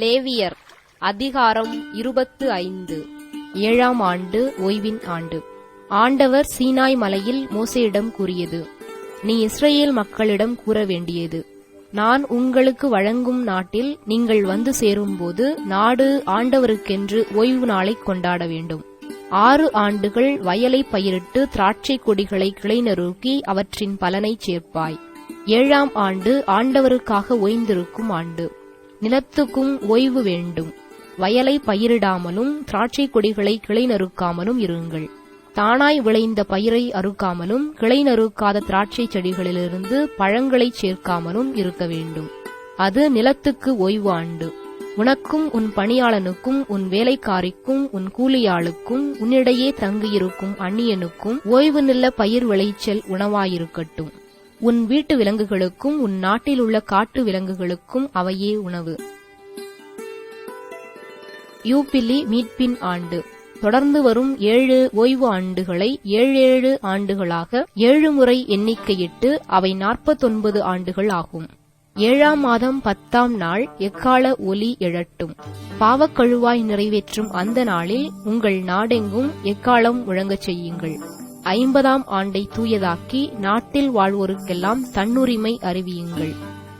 லேவியர் அதிகாரம் இருபத்து ஐந்து. ஏழாம் ஆண்டு ஓய்வின் ஆண்டு. ஆண்டவர் சீனாய் மலையில் மோசையிடம் கூறியது நீ இஸ்ரேல் மக்களிடம் கூற வேண்டியது. நான் உங்களுக்கு வழங்கும் நாட்டில் நீங்கள் வந்து சேரும்போது நாடு ஆண்டவருக்கென்று ஓய்வு நாளை கொண்டாட வேண்டும். ஆறு ஆண்டுகள் வயலை பயிரிட்டு திராட்சை கொடிகளை கிளைநறுக்கி அவற்றின் பலனை சேர்ப்பாய். ஏழாம் ஆண்டு ஆண்டவருக்காக ஓய்ந்திருக்கும் ஆண்டு. நிலத்துக்கும் ஓய்வு வேண்டும். வயலை பயிரிடாமலும் திராட்சை கொடிகளை கிளை நறுக்காமலும் இருங்கள். தானாய் விளைந்த பயிரை அறுக்காமலும் கிளை நறுக்காத திராட்சை செடிகளிலிருந்து பழங்களைச் சேர்க்காமலும் இருக்க வேண்டும். அது நிலத்துக்கு ஓய்வு ஆண்டு. உனக்கும் உன் பணியாளனுக்கும் உன் வேலைக்காரிக்கும் உன் கூலியாளுக்கும் உன்னிடையே தங்கியிருக்கும் அந்நியனுக்கும் ஓய்வு நில பயிர் விளைச்சல் உணவாயிருக்கட்டும். உன் வீட்டு விலங்குகளுக்கும் உன் நாட்டில் உள்ள காட்டு விலங்குகளுக்கும் அவையே உணவு. யூபிலி மீட்பின் ஆண்டு. தொடர்ந்து வரும் ஏழு ஓய்வு ஆண்டுகளை ஏழேழு ஆண்டுகளாக ஏழு முறை எண்ணிக்கையிட்டு அவை நாற்பத்தொன்பது ஆண்டுகள் ஆகும். ஏழாம் மாதம் பத்தாம் நாள் எக்கால ஒலி எழட்டும். பாவக்கழுவாய் நிறைவேற்றும் அந்த நாளில் உங்கள் நாடெங்கும் எக்காலம் முழங்கச் செய்யுங்கள். ஐம்பதாம் ஆண்டை தூயதாக்கி நாட்டில் வாழ்வோருக்கெல்லாம் தன்னுரிமை அறிவியுங்கள்.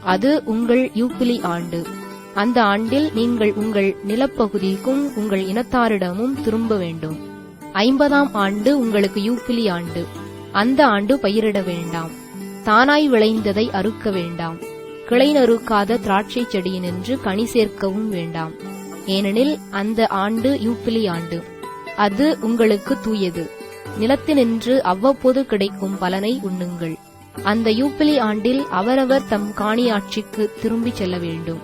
அது உங்கள் யூப்பிலி ஆண்டு. அந்த ஆண்டில் நீங்கள் உங்கள் நிலப்பகுதிக்கும் உங்கள் இனத்தாரிடமும் திரும்ப வேண்டும். ஐம்பதாம் ஆண்டு உங்களுக்கு யூப்பிலி ஆண்டு. அந்த ஆண்டு பயிரிட வேண்டாம். தானாய் விளைந்ததை அறுக்க வேண்டாம். கிளை நறுக்காத திராட்சை செடியினின்று கனி சேர்க்கவும் வேண்டாம். ஏனெனில் அந்த ஆண்டு யூப்பிலி ஆண்டு. அது உங்களுக்கு தூயது. நிலத்தினின்று அவ்வப்போது கிடைக்கும் பலனை உண்ணுங்கள். அந்த யூபிலி ஆண்டில் அவரவர் தம் காணியாட்சிக்கு திரும்பிச் செல்ல வேண்டும்.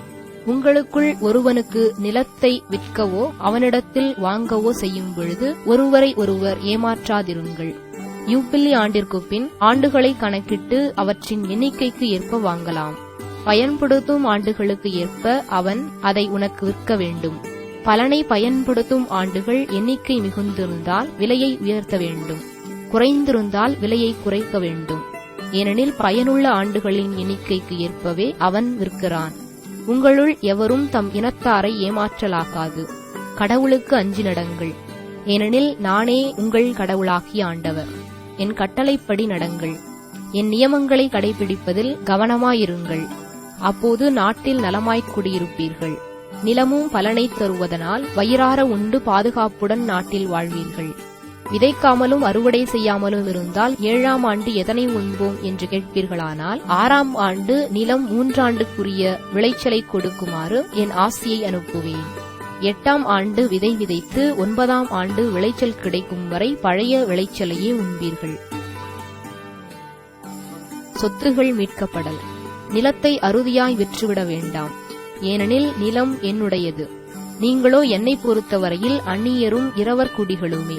உங்களுக்குள் ஒருவனுக்கு நிலத்தை விற்கவோ அவனிடத்தில் வாங்கவோ செய்யும் பொழுது ஒருவரை ஒருவர் ஏமாற்றாதிருங்கள். யூபிலி ஆண்டிற்கு பின் ஆண்டுகளை கணக்கிட்டு அவற்றின் எண்ணிக்கைக்கு ஏற்ப வாங்கலாம். பயன்படுத்தும் ஆண்டுகளுக்கு ஏற்ப அவன் அதை உனக்கு விற்க வேண்டும். பலனை பயன்படுத்தும் ஆண்டுகள் எண்ணிக்கை மிகுந்திருந்தால் விலையை உயர்த்த வேண்டும். குறைந்திருந்தால் விலையை குறைக்க வேண்டும். ஏனெனில் பயனுள்ள ஆண்டுகளின் எண்ணிக்கைக்கு ஏற்பவே அவன் விற்கிறான். உங்களுள் எவரும் தம் இனத்தாரை ஏமாற்றலாகாது. கடவுளுக்கு அஞ்சி நடங்கள். ஏனெனில் நானே உங்கள் கடவுளாகிய ஆண்டவர். என் கட்டளைப்படி நடங்கள். என் நியமங்களை கடைபிடிப்பதில் கவனமாயிருங்கள். அப்போது நாட்டில் நலமாய்க் குடியிருப்பீர்கள். நிலமும் பலனை தருவதனால் வயிறார உண்டு பாதுகாப்புடன் நாட்டில் வாழ்வீர்கள். விதைக்காமலும் அறுவடை செய்யாமலும் இருந்தால் ஏழாம் ஆண்டு எதனை உண்போம் என்று கேட்பீர்களானால் ஆறாம் ஆண்டு நிலம் மூன்றாண்டுக்குரிய விளைச்சலை கொடுக்குமாறு என் ஆசியை அனுப்புவேன். எட்டாம் ஆண்டு விதை விதைத்து ஒன்பதாம் ஆண்டு விளைச்சல் கிடைக்கும் வரை பழைய விளைச்சலையே உண்பீர்கள். சொத்துகள் மீட்கப்படல். நிலத்தை அறுதியாய் விற்றுவிட வேண்டாம். ஏனெனில் நிலம் என்னுடையது. நீங்களோ என்னை பொறுத்தவரையில் அந்நியரும் இரவர் குடிகளுமே.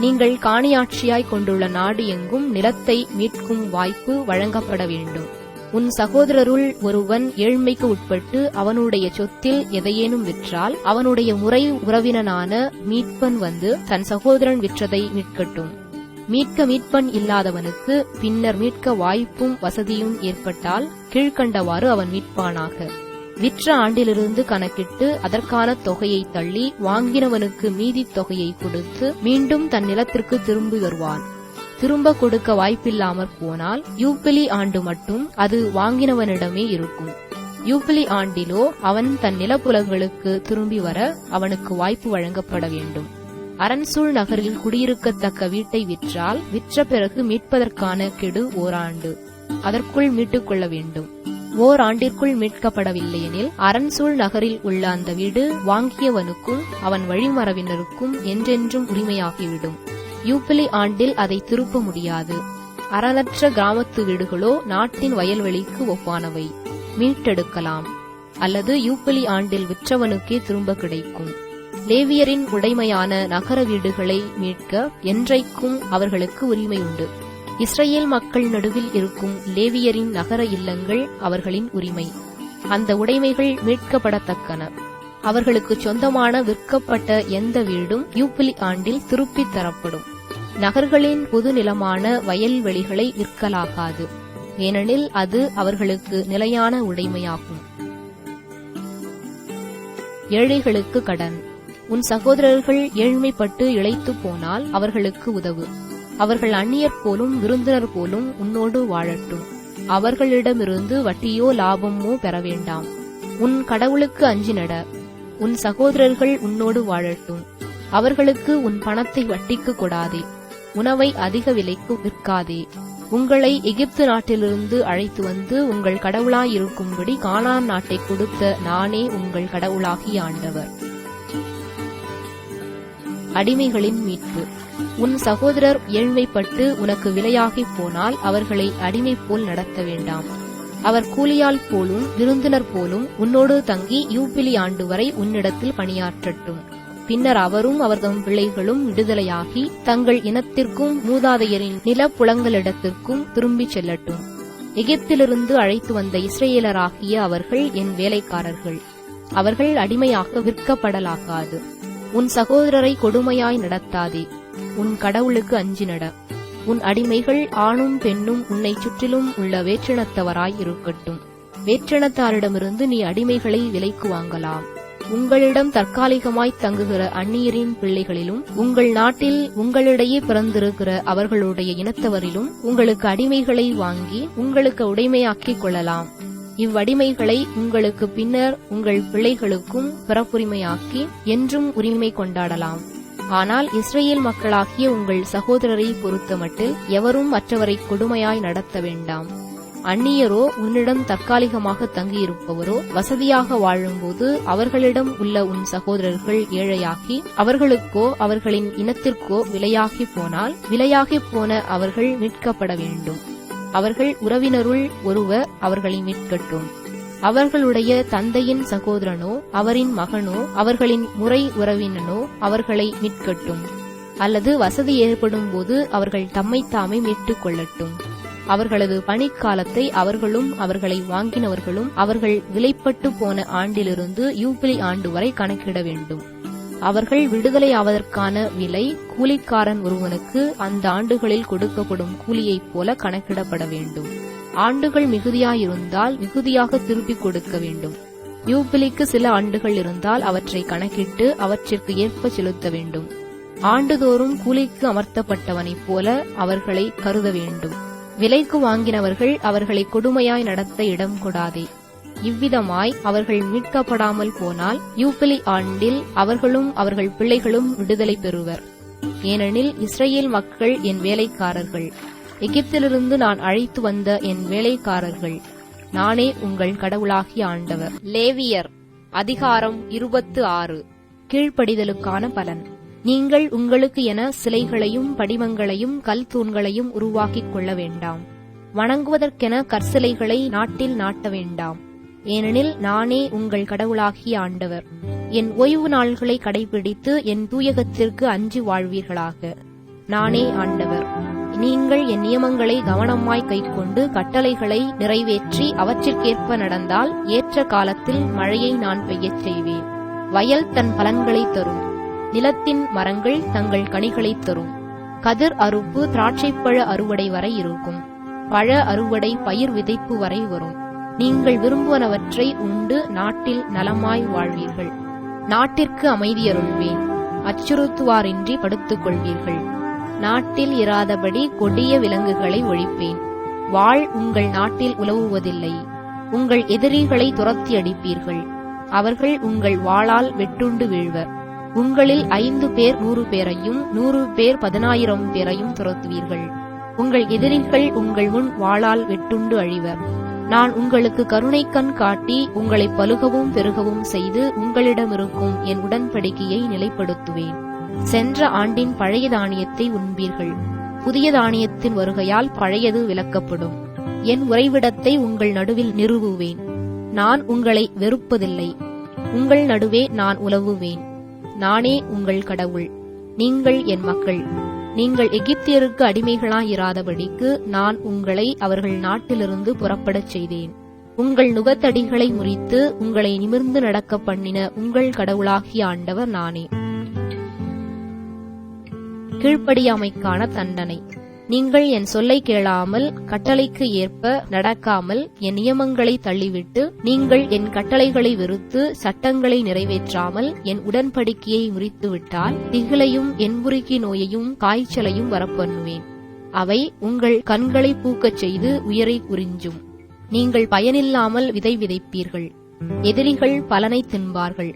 நீங்கள் காணியாட்சியாய் கொண்டுள்ள நாடு எங்கும் நிலத்தை மீட்கும் வாய்ப்பு வழங்கப்பட வேண்டும். உன் சகோதரருள் ஒருவன் ஏழ்மைக்கு உட்பட்டு அவனுடைய சொத்தில் எதையேனும் விற்றால் அவனுடைய முறை உறவினனான மீட்பன் வந்து தன் சகோதரன் விற்றதை மீட்கட்டும். மீட்க மீட்பன் இல்லாதவனுக்கு பின்னர் மீட்க வாய்ப்பும் வசதியும் ஏற்பட்டால் கீழ்கண்டவாறு அவன் மீட்பானாக. விற்ற ஆண்டிலிருந்து கணக்கிட்டு அதற்கான தொகையை தள்ளி வாங்கினவனுக்கு மீதி தொகையை கொடுத்து மீண்டும் தன் நிலத்திற்கு திரும்பி வருவான். திரும்ப கொடுக்க வாய்ப்பில்லாமற் போனால் யூபிலி ஆண்டு மட்டும் அது வாங்கினவனிடமே இருக்கும். யூபிலி ஆண்டிலோ அவன் தன் நிலப்புலங்களுக்கு திரும்பி வர அவனுக்கு வாய்ப்பு வழங்கப்பட வேண்டும். அரண்சூழ் நகரில் குடியிருக்கத்தக்க வீட்டை விற்றால் விற்ற பிறகு மீட்பதற்கான கெடு ஓராண்டு. அதற்குள் மீட்டுக் கொள்ள வேண்டும். ஓராண்டிற்குள் மீட்கப்படவில்லையெனில் அரண்சூழ் நகரில் உள்ள அந்த வீடு வாங்கியவனுக்கும் அவன் வழிமரவினருக்கும் என்றென்றும் உரிமையாகிவிடும். யூபிலி ஆண்டில் அதை திருப்ப முடியாது. அறலற்ற கிராமத்து வீடுகளோ நாட்டின் வயல்வெளிக்கு ஒப்பானவை. மீட்டெடுக்கலாம். அல்லது யூபிலி ஆண்டில் விற்றவனுக்கே திரும்ப கிடைக்கும். லேவியரின் உடைமையான நகர வீடுகளை மீட்க என்றைக்கும் அவர்களுக்கு உரிமை உண்டு இஸ்ரேல் மக்கள் நடுவில் இருக்கும் லேவியரின் நகர இல்லங்கள் அவர்களின் உரிமை. அந்த உடைமைகள் மீட்கப்படத்தக்கன. அவர்களுக்கு சொந்தமான விற்கப்பட்ட எந்த வீடும் யூப்பிலி ஆண்டில் திருப்பித் தரப்படும். நகர்களின் பொது நிலமான வயல்வெளிகளை விற்கலாகாது. ஏனெனில் அது அவர்களுக்கு நிலையான உடைமையாகும். ஏழைகளுக்கு கடன். உன் சகோதரர்கள் ஏழ்மைப்பட்டு இழைத்து போனால் அவர்களுக்கு உதவு. அவர்கள் அந்நியர் போலும் விருந்தினர் போலும் உன்னோடு வாழட்டும். அவர்களிடமிருந்து வட்டியோ லாபமோ பெற வேண்டாம். உன் கடவுளுக்கு அஞ்சி நட. உன் சகோதரர்கள் உன்னோடு வாழட்டும். அவர்களுக்கு உன் பணத்தை வட்டிக்கு கொடாதே. உணவை அதிக விலைக்கு விற்காதே. உங்களை எகிப்து நாட்டிலிருந்து அழைத்து வந்து உங்கள் கடவுளாயிருக்கும்படி கானான் நாட்டை கொடுத்த நானே உங்கள் கடவுளாகி ஆண்டவர். அடிமைகளின் மீட்பு. உன் சகோதரர் ஏழ்மைப்பட்டு உனக்கு விலையாகிப் போனால் அவர்களை அடிமை போல் நடத்த வேண்டாம். அவர் கூலியால் போலும் விருந்தினர் போலும் உன்னோடு தங்கி யூபிலி ஆண்டு வரை உன்னிடத்தில் பணியாற்றட்டும். பின்னர் அவரும் அவர்தம் பிள்ளைகளும் விடுதலையாகி தங்கள் இனத்திற்கும் மூதாதையரின் நிலப்புலங்களிடத்திற்கும் திரும்பிச் செல்லட்டும். எகிப்திலிருந்து அழைத்து வந்த இஸ்ரேலராகிய அவர்கள் என் வேலைக்காரர்கள். அவர்கள் அடிமையாக விற்கப்படலாகாது. உன் சகோதரரை கொடுமையாய் நடத்தாதே. உன் கடவுளுக்கு அஞ்சி நட உன் அடிமைகள் ஆணும் பெண்ணும் உன்னை சுற்றிலும் உள்ள வேற்றினத்தவராய் இருக்கட்டும் வேற்றினத்தாரிடமிருந்து நீ அடிமைகளை விலைக்கு வாங்கலாம். உங்களிடம் தற்காலிகமாய் தங்குகிற அந்நியரின் பிள்ளைகளிலும் உங்கள் நாட்டில் உங்களிடையே பிறந்திருக்கிற அவர்களுடைய இனத்தவரிலும் உங்களுக்கு அடிமைகளை வாங்கி உங்களுக்கு உடைமையாக்கிக் கொள்ளலாம். இவ்வடிமைகளை உங்களுக்கு பின்னர் உங்கள் பிள்ளைகளுக்கும் பிறப்புரிமையாக்கி என்றும் உரிமை கொண்டாடலாம். ஆனால் இஸ்ரேல் மக்களாகிய உங்கள் சகோதரரை பொறுத்தமட்டில் எவரும் மற்றவரை கொடுமையாய் நடத்த வேண்டாம். அந்நியரோ உன்னிடம் தற்காலிகமாக தங்கியிருப்பவரோ வசதியாக வாழும்போது அவர்களிடம் உள்ள உன் சகோதரர்கள் ஏழையாகி அவர்களுக்கோ அவர்களின் இனத்திற்கோ விலையாகி போனால் விலையாகி போன அவர்கள் மீட்கப்பட வேண்டும். அவர்கள் உறவினருள் ஒருவர் அவர்களை மீட்கட்டும். அவர்களுடைய தந்தையின் சகோதரனோ அவரின் மகனோ அவர்களின் முறை உறவினனோ அவர்களை மீட்கட்டும். அல்லது வசதி ஏற்படும் போது அவர்கள் தம்மைத்தாமே மீட்டுக் கொள்ளட்டும் அவர்களது பணிக்காலத்தை அவர்களும் அவர்களை வாங்கினவர்களும் அவர்கள் விலைப்பட்டு போன ஆண்டிலிருந்து யூபிலி ஆண்டு வரை கணக்கிட வேண்டும். அவர்கள் விடுதலையாவதற்கான விலை கூலிக்காரன் ஒருவனுக்கு அந்த ஆண்டுகளில் கொடுக்கப்படும் கூலியைப் போல கணக்கிடப்பட வேண்டும். ஆண்டுகள் மிகுதியாயிருந்தால் மிகுதியாக திருப்பிக் கொடுக்க வேண்டும். யூபிலிக்கு சில ஆண்டுகள் இருந்தால் அவற்றை கணக்கிட்டு அவற்றிற்கு ஏற்ப செலுத்த வேண்டும். ஆண்டுதோறும் கூலிக்கு அமர்த்தப்பட்டவனைப் போல அவர்களை கருத வேண்டும். விலைக்கு வாங்கினவர்கள் அவர்களை கொடுமையாய் நடத்த இடம் கொடாதே. இவ்விதமாய் அவர்கள் மீட்கப்படாமல் போனால் யூபிலி ஆண்டில் அவர்களும் அவர்கள் பிள்ளைகளும் விடுதலை பெறுவர். ஏனெனில் இஸ்ரேல் மக்கள் என் வேலைக்காரர்கள். எகிப்திலிருந்து நான் அழைத்து வந்த என் வேலைக்காரர்கள். நானே உங்கள் கடவுளாகிய ஆண்டவர். லேவியர் அதிகாரம் இருபத்து ஆறு. கீழ்ப்படிதலுக்கான பலன். நீங்கள் உங்களுக்கு என சிலைகளையும் படிமங்களையும் கல் தூண்களையும் உருவாக்கிக் கொள்ள வேண்டாம். வணங்குவதற்கென கற்சிலைகளை நாட்டில் நாட்ட வேண்டாம். ஏனெனில் நானே உங்கள் கடவுளாகிய ஆண்டவர். என் ஓய்வு நாள்களை கடைபிடித்து என் தூயகத்திற்கு அஞ்சு வாழ்வீர்களாக. நானே ஆண்டவர். நீங்கள் என் நியமங்களை கவனமாய் கைக்கொண்டு கட்டளைகளை நிறைவேற்றி அவற்றிற்கேற்ப நடந்தால் ஏற்ற காலத்தில் மழையை நான் பெய்யச் செய்வேன். வயல் தன் பலன்களை தரும். நிலத்தின் மரங்கள் தங்கள் கனிகளைத் தரும். கதிர் அறுப்பு திராட்சைப்பழ அறுவடை வரை இருக்கும். பழ அறுவடை பயிர் விதைப்பு வரை வரும். நீங்கள் விரும்புவனவற்றை உண்டு நாட்டில் நலமாய் வாழ்வீர்கள். நாட்டிற்கு அமைதியருள்வேன். அச்சுறுத்துவாரின்றி படுத்துக் கொள்வீர்கள் நாட்டில் இராதபடி கொடிய விலங்குகளை ஒழிப்பேன். வாழ் உங்கள் நாட்டில் உலவுவதில்லை. உங்கள் எதிரிகளை துரத்தி அடிப்பீர்கள். அவர்கள் உங்கள் வாளால் வெட்டுண்டு வீழ்வர். உங்களில் ஐந்து பேர் நூறு பேரையும் நூறு பேர் பதினாயிரம் பேரையும் துரத்துவீர்கள். உங்கள் எதிரிகள் உங்கள் முன் வாளால் வெட்டுண்டு அழிவர். நான் உங்களுக்கு கருணை கண் காட்டி உங்களை பலுகவும் பெருகவும் செய்து உங்களிடமிருக்கும் என் உடன்படிக்கையை நிலைப்படுத்துவேன். சென்ற ஆண்டின் பழைய தானியத்தை உண்பீர்கள். புதிய தானியத்தின் வருகையால் பழையது விலக்கப்படும் என் உறைவிடத்தை உங்கள் நடுவில் நிறுவுவேன். நான் உங்களை வெறுப்பதில்லை. உங்கள் நடுவே நான் உலவுவேன். நானே உங்கள் கடவுள். நீங்கள் என் மக்கள். நீங்கள் எகிப்தியருக்கு அடிமைகளாயிராதபடிக்கு நான் உங்களை அவர்கள் நாட்டிலிருந்து புறப்படச் செய்தேன். உங்கள் நுகத்தடிகளை முறித்து உங்களை நிமிர்ந்து நடக்க பண்ணின உங்கள் கடவுளாகிய ஆண்டவர் நானே. கீழ்ப்படியாமைக்கான தண்டனை. நீங்கள் என் சொல்லை கேளாமல் கட்டளைக்கு ஏற்ப நடக்காமல் என் நியமங்களை தள்ளிவிட்டு நீங்கள் என் கட்டளைகளை வெறுத்து சட்டங்களை நிறைவேற்றாமல் என் உடன்படிக்கையை முறித்துவிட்டால் திகிலையும் என்புருக்கி நோயையும் காய்ச்சலையும் வரப்பண்ணுவேன். அவை உங்கள் கண்களை பூக்கச் செய்து உயரை குறிஞ்சும் நீங்கள் பயனில்லாமல் விதை விதைப்பீர்கள். எதிரிகள் பலனை தின்பார்கள்.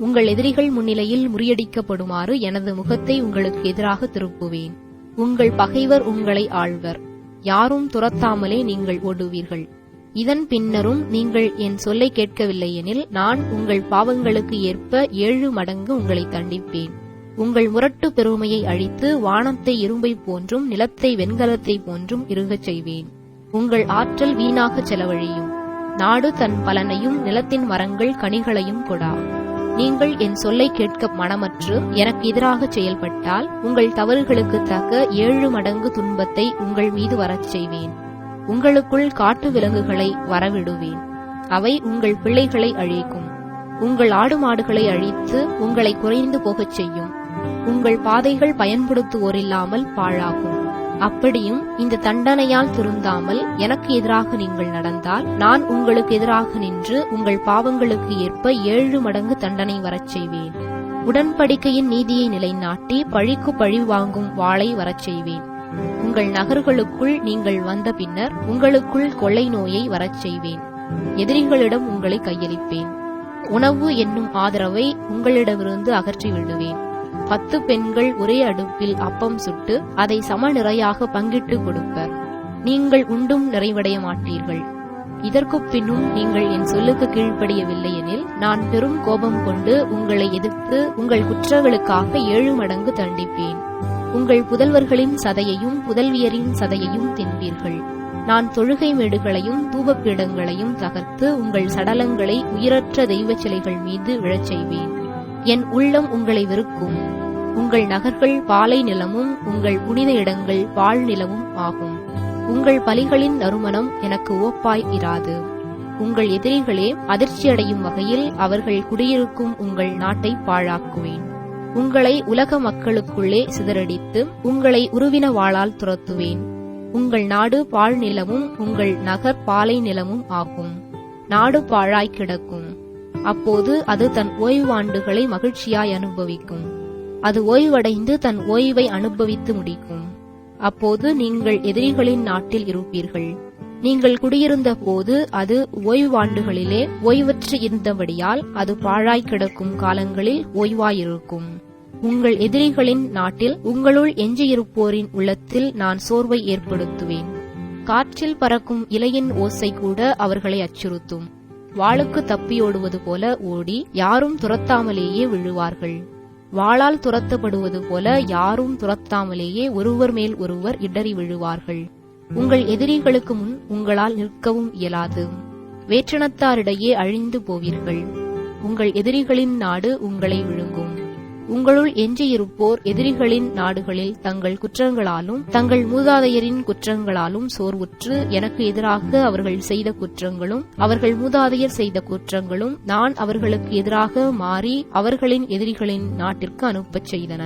உங்கள் எதிரிகள் முன்னிலையில் முறியடிக்கப்படுமாறு எனது முகத்தை உங்களுக்கு எதிராக திருப்புவேன். உங்கள் பகைவர் உங்களை ஆழ்வர் யாரும் துரத்தாமலே நீங்கள் ஓடுவீர்கள். இதன் பின்னரும் நீங்கள் என் சொல்லை கேட்கவில்லை எனில் நான் உங்கள் பாவங்களுக்கு ஏற்ப ஏழு மடங்கு உங்களை தண்டிப்பேன். உங்கள் முரட்டு பெருமையை அழித்து வானத்தை இரும்பை போன்றும் நிலத்தை வெண்கலத்தை போன்றும் இருகச் செய்வேன். உங்கள் ஆற்றல் வீணாக செலவழியும். நாடு தன் பலனையும் நிலத்தின் மரங்கள் கனிகளையும் கொடா. நீங்கள் என் சொல்லை கேட்க மனமற்று எனக்கு எதிராக செயல்பட்டால் உங்கள் தவறுகளுக்கு தக்க ஏழு மடங்கு துன்பத்தை உங்கள் மீது வரச் செய்வேன். உங்களுக்குள் காட்டு விலங்குகளை வரவிடுவேன். அவை உங்கள் பிள்ளைகளை அழிக்கும். உங்கள் ஆடு மாடுகளை அழித்து உங்களை குறைந்து போகச் செய்யும். உங்கள் பாதைகள் பயன்படுத்துவோரில்லாமல் பாழாகும். அப்படியும் இந்த தண்டனையால் திருந்தாமல் எனக்கு எதிராக நீங்கள் நடந்தால் நான் உங்களுக்கு எதிராக நின்று உங்கள் பாவங்களுக்கு ஏற்ப ஏழு மடங்கு தண்டனை வரச் செய்வேன். உடன்படிக்கையின் நீதியை நிலைநாட்டி பழிக்கு பழி வாங்கும் வாளை வரச் செய்வேன். உங்கள் நகர்களுக்குள் நீங்கள் வந்த பின்னர் உங்களுக்குள் கொள்ளை நோயை வரச் செய்வேன். எதிரிகளிடம் உங்களை கையளிப்பேன். உணவு என்னும் ஆதரவை உங்களிடமிருந்து அகற்றி விடுவேன் பத்து பெண்கள் ஒரே அடுப்பில் அப்பம் சுட்டு அதை சம நிறையாக பங்கிட்டு கொடுப்பர் நீங்கள் உண்டும் நிறைவடைய மாட்டீர்கள். இதற்குப் பின்னும் நீங்கள் என் சொல்லுக்கு கீழ்ப்படியவில்லை எனில் நான் பெரும் கோபம் கொண்டு உங்களை எதிர்த்து உங்கள் குற்றங்களுக்காக ஏழு மடங்கு தண்டிப்பேன். உங்கள் புதல்வர்களின் சதையையும் புதல்வியரின் சதையையும் தின்பீர்கள். நான் தொழுகை மேடுகளையும் தூபப்பீடங்களையும் தகர்த்து உங்கள் சடலங்களை உயிரற்ற தெய்வச் சிலைகள் மீது விழச் செய்வேன். என் உள்ளம் உங்களை வெறுக்கும். உங்கள் நகர்கள் பாலை நிலமும் உங்கள் புனித இடங்கள் பால் நிலமும் ஆகும். உங்கள் பலிகளின் நறுமணம் எனக்கு ஓப்பாய் இராது. உங்கள் எதிரிகளே அதிர்ச்சியடையும் வகையில் அவர்கள் குடியிருக்கும் உங்கள் நாட்டை பாழாக்குவேன். உங்களை உலக மக்களுக்குள்ளே சிதறடித்து உங்களை உருவின வாளால் துரத்துவேன். உங்கள் நாடு பால் நிலமும் உங்கள் நகர் பாலை நிலமும் ஆகும். நாடு பாழாய் கிடக்கும். அப்போது அது தன் ஓய்வாண்டுகளை மகிழ்ச்சியாய் அனுபவிக்கும். அது ஓய்வடைந்து தன் ஓய்வை அனுபவித்து முடிக்கும். அப்போது நீங்கள் எதிரிகளின் நாட்டில் இருப்பீர்கள். நீங்கள் குடியிருந்த போது அது ஓய்வாண்டுகளிலே ஓய்வற்று இருந்தபடியால் அது பாழாய் கிடக்கும் காலங்களில் ஓய்வாயிருக்கும். உங்கள் எதிரிகளின் நாட்டில் உங்களுள் எஞ்சியிருப்போரின் உள்ளத்தில் நான் சோர்வை ஏற்படுத்துவேன். காற்றில் பறக்கும் இலையின் ஓசை கூட அவர்களை அச்சுறுத்தும். வாளுக்கு தப்பியோடுவது போல ஓடி யாரும் துரத்தாமலேயே விழுவார்கள். வாளால் துரத்தப்படுவது போல யாரும் துரத்தாமலேயே ஒருவர் மேல் ஒருவர் இடறி விழுவார்கள். உங்கள் எதிரிகளுக்கு முன் உங்களால் நிற்கவும் இயலாது. வேற்றினத்தாரிடையே அழிந்து போவீர்கள். உங்கள் எதிரிகளின் நாடு உங்களை விழுங்கும். உங்களுள் எஞ்சியிருப்போர் எதிரிகளின் நாடுகளில் தங்கள் குற்றங்களாலும் தங்கள் மூதாதையரின் குற்றங்களாலும் சோர்வுற்று எனக்கு எதிராக அவர்கள் செய்த குற்றங்களும் அவர்கள் மூதாதையர் செய்த குற்றங்களும் நான் அவர்களுக்கு எதிராக மாறி அவர்களின் எதிரிகளின் நாட்டிற்கு அனுப்பச் செய்தன.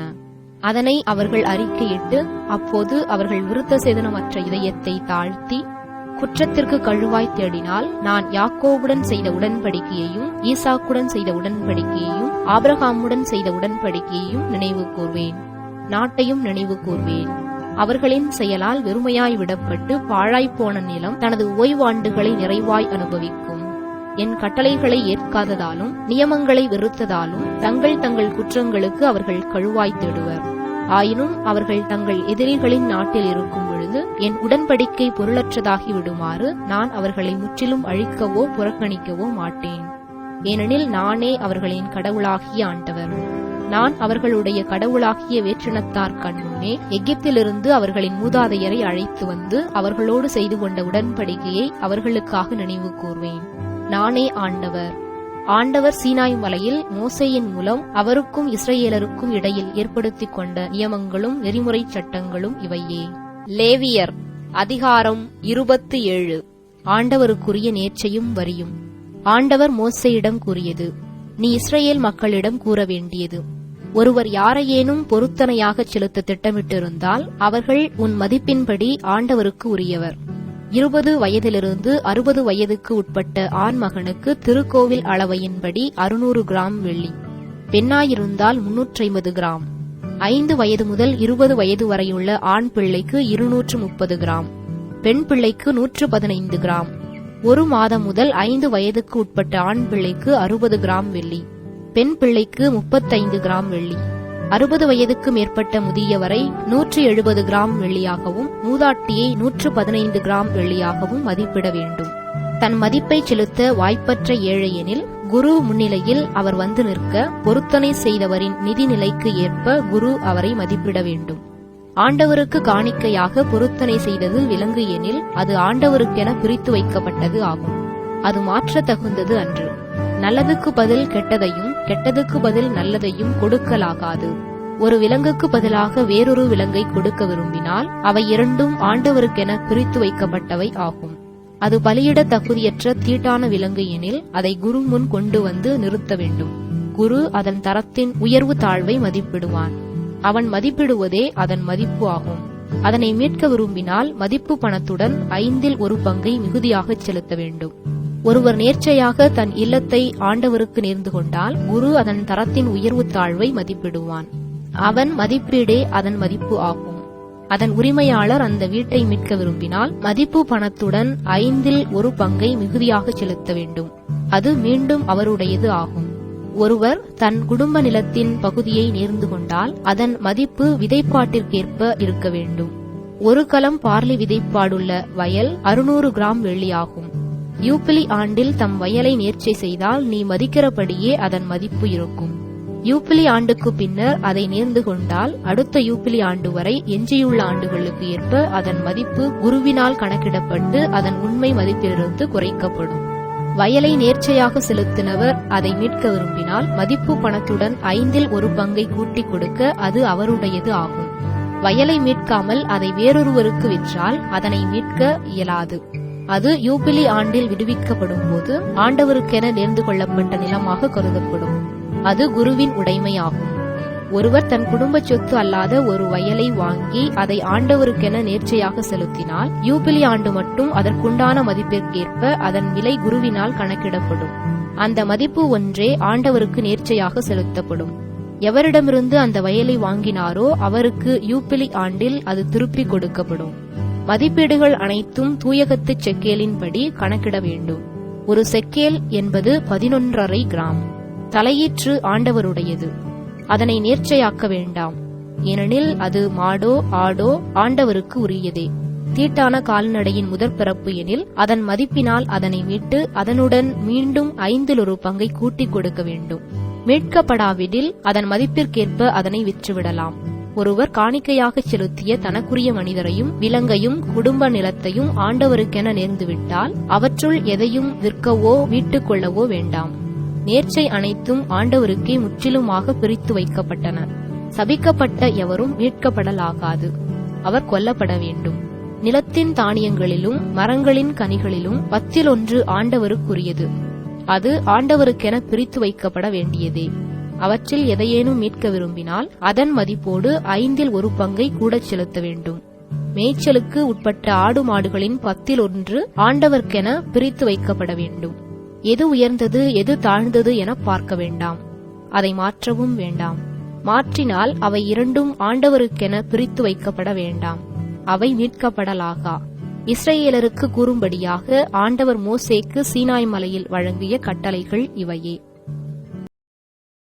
அதனை அவர்கள் அறிக்கையிட்டு அப்போது அவர்கள் விருத்த சேதனமற்ற இதயத்தை தாழ்த்தி குற்றத்திற்கு கழுவாய் தேடினால் நான் யாக்கோவுடன் செய்த உடன்படிக்கையையும் ஈசாக்குடன் செய்த உடன்படிக்கையையும் ஆபிரகாமுடன் செய்த உடன்படிக்கையையும் நினைவு கூர்வேன். நாட்டையும் நினைவு கூர்வேன். அவர்களின் செயலால் வெறுமையாய் விடப்பட்டு பாழாய்ப்போன நிலம் தனது ஓய்வாண்டுகளை நிறைவாய் அனுபவிக்கும். என் கட்டளைகளை ஏற்காததாலும் நியமங்களை வெறுத்ததாலும் தங்கள் தங்கள் குற்றங்களுக்கு அவர்கள் கழுவாய் தேடுவர். ஆயினும் அவர்கள் தங்கள் எதிரிகளின் நாட்டில் இருக்கும் பொழுது என் உடன்படிக்கை பொருளற்றதாகி விடுமாறு நான் அவர்களை முற்றிலும் அழிக்கவோ புறக்கணிக்கவோ மாட்டேன். ஏனெனில் நானே அவர்களின் கடவுளாகிய ஆண்டவர். நான் அவர்களுடைய கடவுளாகிய வேற்றினத்தார் கண்முன்னே எகிப்திலிருந்து அவர்களின் மூதாதையரை அழைத்து வந்து அவர்களோடு செய்து கொண்ட உடன்படிக்கையை அவர்களுக்காக நினைவு கூர்வேன். நானே ஆண்டவர். ஆண்டவர் சீனாய் மலையில் மோசையின் மூலம் அவருக்கும் இஸ்ரேலருக்கும் இடையில் ஏற்படுத்திக் கொண்ட நியமங்களும் நெறிமுறை சட்டங்களும் இவையே. லேவியர் அதிகாரம் இருபத்தி ஏழு ஆண்டவருக்குரிய நேர்ச்சையும் வரியும். ஆண்டவர் மோசையிடம் கூறியது நீ இஸ்ரேல் மக்களிடம் கூற வேண்டியது. ஒருவர் யாரையேனும் பொருத்தனையாக செலுத்த திட்டமிட்டிருந்தால் அவர்கள் உன் மதிப்பின்படி ஆண்டவருக்கு உரியவர். இருபது வயதிலிருந்து அறுபது வயதுக்கு உட்பட்ட ஆண் மகனுக்கு திருக்கோவில் அளவையின்படி அறுநூறு கிராம் வெள்ளி. பெண்ணாயிருந்தால் முன்னூற்றைம்பது கிராம். ஐந்து வயது முதல் இருபது வயது வரையுள்ள ஆண் பிள்ளைக்கு இருநூற்று முப்பது கிராம். பெண் பிள்ளைக்கு நூற்று பதினைந்து கிராம். ஒரு மாதம் முதல் ஐந்து வயதுக்கு உட்பட்ட ஆண் பிள்ளைக்கு அறுபது கிராம் வெள்ளி. பெண் பிள்ளைக்கு முப்பத்தைந்து கிராம் வெள்ளி. அறுபது வயதுக்கு மேற்பட்ட முதியவரை நூற்றி எழுபது கிராம் வெள்ளியாகவும் மூதாட்டியை நூற்று பதினைந்து கிராம் வெள்ளியாகவும் மதிப்பிட வேண்டும். தன் மதிப்பை செலுத்த வாய்ப்பற்ற ஏழையெனில் குரு முன்னிலையில் அவர் வந்து நிற்க பொருத்தனை செய்தவரின் நிதி நிலைக்கு ஏற்ப குரு அவரை மதிப்பிட வேண்டும். ஆண்டவருக்கு காணிக்கையாக பொருத்தனை செய்தது விலங்கு எனில் அது ஆண்டவருக்கென பிரித்து வைக்கப்பட்டது ஆகும். அது மாற்ற தகுந்தது அன்று. நல்லதுக்கு பதில் கெட்டதையும் கெட்டதுக்கு பதில் நல்லதையும் கொடுக்கலாகாது. ஒரு விலங்குக்கு பதிலாக வேறொரு விலங்கை கொடுக்க விரும்பினால் அவை இரண்டும் ஆண்டவருக்கென பிரித்து வைக்கப்பட்டவை ஆகும். அது பலியிட தகுதியற்ற தீட்டான விலங்கு எனில் அதை குரு முன் கொண்டு வந்து நிறுத்த வேண்டும். குரு அதன் தரத்தின் உயர்வு தாழ்வை மதிப்பிடுவான். அவன் மதிப்பிடுவதே அதன் மதிப்பு ஆகும். அதனை மீட்க விரும்பினால் மதிப்பு பணத்துடன் ஐந்தில் ஒரு பங்கை மிகுதியாகச் செலுத்த வேண்டும். ஒருவர் நேர்ச்சையாக தன் இல்லத்தை ஆண்டவருக்கு நேர்ந்து கொண்டால் குரு அதன் தரத்தின் உயர்வு தாழ்வை மதிப்பிடுவான். அவன் மதிப்பீடே அதன் மதிப்பு ஆகும். அதன் உரிமையாளர் அந்த வீட்டை மீட்க விரும்பினால் மதிப்பு பணத்துடன் ஐந்தில் ஒரு பங்கை மிகுதியாக செலுத்த வேண்டும். அது மீண்டும் அவருடையது ஆகும். ஒருவர் தன் குடும்ப நிலத்தின் பகுதியை நேர்ந்து கொண்டால் அதன் மதிப்பு விதைப்பாட்டிற்கேற்ப இருக்க வேண்டும். ஒரு கலம் பார்லி விதைப்பாடுள்ள வயல் அறுநூறு கிராம் வெள்ளியாகும். யூப்பிலி ஆண்டில் தம் வயலை நேர்ச்சை செய்தால் நீ மதிக்கிறபடியே அதன் மதிப்பு இருக்கும். யூப்பிலி ஆண்டுக்கு பின்னர் அதை நேர்ந்து கொண்டால் அடுத்த யூப்பிலி ஆண்டு வரை எஞ்சியுள்ள ஆண்டுகளுக்கு ஏற்ப அதன் மதிப்பு குருவினால் கணக்கிடப்பட்டு அதன் உண்மை மதிப்பிலிருந்து குறைக்கப்படும். வயலை நேர்ச்சையாக செலுத்தினவர் அதை மீட்க விரும்பினால் மதிப்பு பணத்துடன் ஐந்தில் ஒரு பங்கை கூட்டிக் கொடுக்க அது அவருடையது ஆகும். வயலை மீட்காமல் அதை வேறொருவருக்கு விற்றால் அதனை மீட்க இயலாது. அது யூபிலி ஆண்டில் விடுவிக்கப்படும் போது ஆண்டவருக்கென நேர்ந்து கொள்ளப்பட்ட நிலமாக கருதப்படும். அது குருவின் உடைமையாகும். ஒருவர் தன் குடும்ப சொத்து அல்லாத ஒரு வயலை வாங்கி அதை ஆண்டவருக்கென நேர்ச்சையாக செலுத்தினால் யூபிலி ஆண்டு மட்டும் அதற்குண்டான மதிப்பிற்கேற்ப அதன் விலை குருவினால் கணக்கிடப்படும். அந்த மதிப்பு ஒன்றே ஆண்டவருக்கு நேர்ச்சையாக செலுத்தப்படும். எவரிடமிருந்து அந்த வயலை வாங்கினாரோ அவருக்கு யூபிலி ஆண்டில் அது திருப்பி கொடுக்கப்படும். மதிப்பீடுகள் அனைத்தும் தூயகத்து செக்கேலின்படி கணக்கிட வேண்டும். ஒரு செக்கேல் என்பது பதினொன்றரை கிராம். தலையீற்று ஆண்டவருடையது. அதனை நேர்ச்சையாக்க வேண்டாம். ஏனெனில் அது மாடோ ஆடோ ஆண்டவருக்கு உரியதே. தீட்டான கால்நடையின் முதற் பிறப்பு எனில் அதன் மதிப்பினால் அதனை மீட்டு அதனுடன் மீண்டும் ஐந்தில் ஒரு பங்கை கூட்டிக் கொடுக்க வேண்டும். மீட்கப்படாவிடில் அதன் மதிப்பிற்கேற்ப அதனை விற்றுவிடலாம். ஒருவர் காணிக்கையாக செலுத்திய தனக்குரிய மனிதரையும் விலங்கையும் குடும்ப நிலத்தையும் ஆண்டவருக்கென நேர்ந்துவிட்டால் அவற்றுள் எதையும் விற்கவோ வீட்டுக் கொள்ளவோ வேண்டாம். நேர்ச்சை அனைத்தும் ஆண்டவருக்கே முற்றிலுமாக பிரித்து வைக்கப்பட்டன. சபிக்கப்பட்ட எவரும் மீட்கப்படலாகாது. அவர் கொல்லப்பட வேண்டும். நிலத்தின் தானியங்களிலும் மரங்களின் கனிகளிலும் பத்தில் ஒன்று ஆண்டவருக்குரியது. அது ஆண்டவருக்கென பிரித்து வைக்கப்பட வேண்டியதே. அவற்றில் எதையேனும் மீட்க விரும்பினால் அதன் மதிப்போடு ஐந்தில் ஒரு பங்கை கூடச் செலுத்த வேண்டும். மேய்ச்சலுக்கு உட்பட்ட ஆடு மாடுகளின் பத்தில் ஒன்று ஆண்டவர்க்கென பிரித்து வைக்கப்பட வேண்டும். எது உயர்ந்தது எது தாழ்ந்தது என பார்க்க வேண்டாம். அதை மாற்றவும் வேண்டாம். மாற்றினால் அவை இரண்டும் ஆண்டவருக்கென பிரித்து வைக்கப்பட வேண்டாம். அவை மீட்கப்படலாகா? இஸ்ரேலருக்கு கூறும்படியாக ஆண்டவர் மோசேக்கு சீனாய் மலையில் வழங்கிய கட்டளைகள் இவையே.